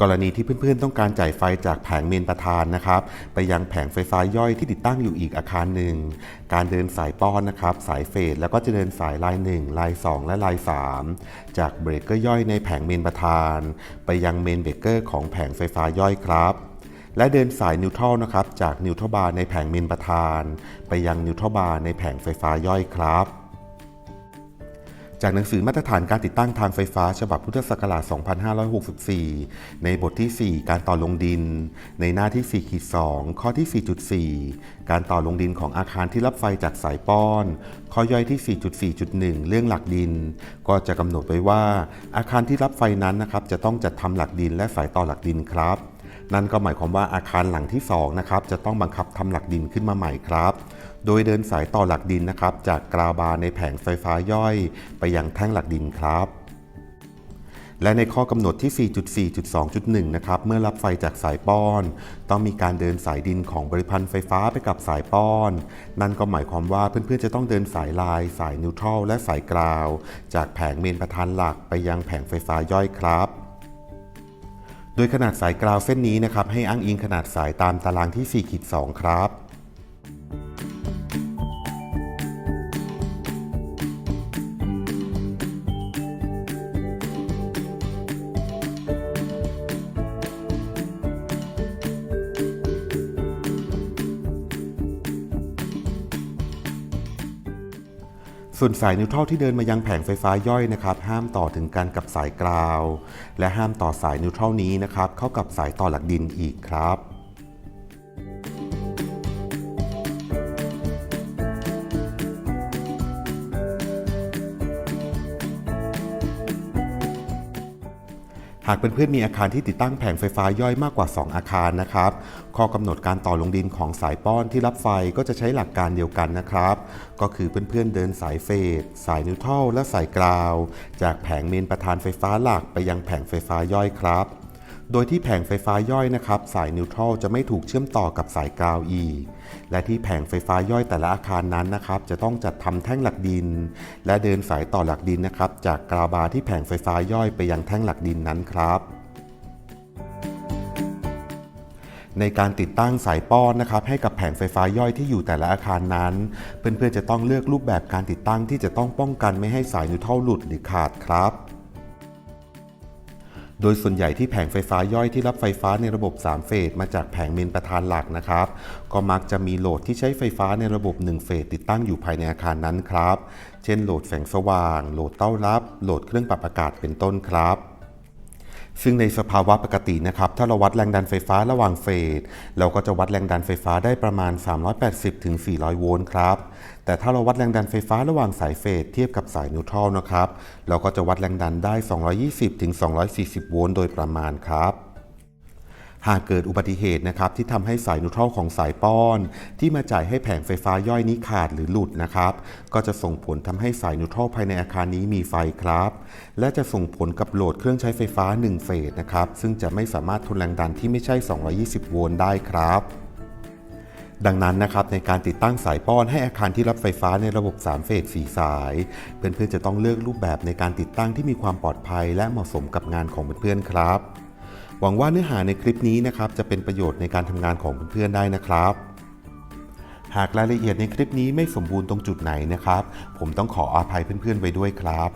กรณีที่เพื่อนๆ ต้องการจ่ายไฟจากแผงเมนประธานนะครับ ไปยังแผงไฟฟ้าย่อยที่ติดตั้งอยู่อีกอาคารหนึ่ง การเดินสายป้อนนะครับ สายเฟสแล้วก็จะเดินสายลาย 1 ลาย 2 และลาย 3 จากเบรกเกอร์ย่อยในแผงเมนประธาน ไปยังเมนเบรกเกอร์ของแผงไฟฟ้าย่อยครับและเดินสายนิวทรัลนะครับ จากนิวทรัลบาร์ในแผงเมนประธาน ไปยังนิวทรัลบาร์ในแผงไฟฟ้าย่อยครับ จากหนังสือมาตรฐานการติดตั้งทางไฟฟ้า ฉบับพุทธศักราช 2564 ในบทที่ 4 การต่อลงดิน ในหน้าที่ 4 ขีด 2 ข้อที่ 4.4 การต่อลงดินของอาคารที่รับไฟจากสายป้อน ข้อย่อยที่ 4.4.1 เรื่องหลักดิน ก็จะกำหนดไว้ว่า อาคารที่รับไฟนั้นนะครับจะต้องจัดทำหลักดินและสายต่อหลักดินครับ นั่นก็หมายความว่าอาคารหลังที่2นะครับจะต้องบังคับทำหลักดินขึ้นมาใหม่ครับ โดยเดินสายต่อหลักดินนะครับ จากกราวบาในแผงไฟฟ้าย่อย ไปยังแท่งหลักดินครับและในข้อกำหนดที่ 4.4.2.1 นะครับ เมื่อรับไฟจากสายป้อน ต้องมีการเดินสายดินของบริพันธ์ไฟฟ้าไปกับสายป้อน นั่นก็หมายความว่าเพื่อนๆ จะต้องเดินสายลาย สายนิวทรัลและสายกราว จากแผงเมนประธานหลักไปยังแผงไฟฟ้าย่อยครับ โดยขนาดสายกราวเส้นนี้นะครับ ให้อ้างอิงขนาดสายตามตารางที่ 4.2 ครับ ส่วนสายนิวทรัลที่เดินมายังแผงไฟฟ้าย่อยนะครับ ห้ามต่อถึงกันกับสายกราว และห้ามต่อสายนิวทรัลนี้นะครับ เข้ากับสายต่อหลักดินอีกครับ หากเพื่อนๆมีอาคารที่ติดตั้งแผงไฟฟ้าย่อยมากกว่า 2 อาคารนะครับ ข้อกำหนดการต่อลงดินของสายป้อนที่รับไฟก็จะใช้หลักการเดียวกันนะครับ ก็คือเพื่อนๆเดินสายเฟสสายนิวทรัลและสายกราว จากแผงเมนประธานไฟฟ้าหลักไปยังแผงไฟฟ้าย่อยครับ โดยที่แผงไฟฟ้าย่อยนะครับ สายนิวทรัลจะไม่ถูกเชื่อมต่อกับสายกราวอีและที่แผงไฟฟ้าย่อยแต่ละอาคารนั้นนะครับ จะต้องจัดทำแท่งหลักดิน และเดินสายต่อหลักดินนะครับ จากกราวบาที่แผงไฟฟ้าย่อยไปยังแท่งหลักดินนั้นครับในการติดตั้งสายป้อนนะครับให้กับแผงไฟฟ้าย่อยที่อยู่แต่ละอาคารนั้น เพื่อนๆจะต้องเลือกรูปแบบการติดตั้งที่จะต้องป้องกันไม่ให้สายนิวทรัลหลุดหรือขาดครับ โดยส่วนใหญ่ที่แผงไฟฟ้าย่อยที่รับไฟฟ้าในระบบ 3 เฟสมาจากแผงเมนประธานหลักนะครับ ก็มักจะมีโหลดที่ใช้ไฟฟ้าในระบบ 1 เฟสติดตั้งอยู่ภายในอาคารนั้นครับ เช่นโหลดแสงสว่าง โหลดเต้ารับ โหลดเครื่องปรับอากาศเป็นต้นครับ ซึ่งในสภาวะปกตินะครับถ้าเราวัดแรงดันไฟฟ้าระหว่างเฟสเราก็จะวัดแรงดันไฟฟ้าได้ประมาณ 380-400 โวลต์ครับแต่ถ้าเราวัดแรงดันไฟฟ้าระหว่างสายเฟสเทียบกับสายนิวทรัลนะครับเราก็จะวัดแรงดันได้ 220-240 โวลต์โดยประมาณครับ หากเกิดอุบัติเหตุนะครับที่ทำให้สายนิวทรัลของสายป้อน ที่มาจ่ายให้แผงไฟฟ้าย่อยนี้ขาดหรือหลุดนะครับ ก็จะส่งผลทำให้สายนิวทรัลภายในอาคารนี้มีไฟครับ และจะส่งผลกับโหลดเครื่องใช้ไฟฟ้า 1 เฟสนะครับ ซึ่งจะไม่สามารถทนแรงดันที่ไม่ใช่ 220 โวลต์ได้ครับดังนั้นนะครับในการติดตั้งสายป้อนให้อาคารที่รับไฟฟ้าในระบบ 3 เฟส4สาย เพื่อนๆจะต้องเลือกรูปแบบในการติดตั้งที่มีความปลอดภัย และเหมาะสมกับงานของเพื่อนๆครับ หวังว่าเนื้อหาในคลิปนี้นะครับจะเป็นประโยชน์ในการทำงานของเพื่อนๆได้นะครับ หากรายละเอียดในคลิปนี้ไม่สมบูรณ์ตรงจุดไหนนะครับ ผมต้องขออภัยเพื่อนๆไว้ด้วยครับ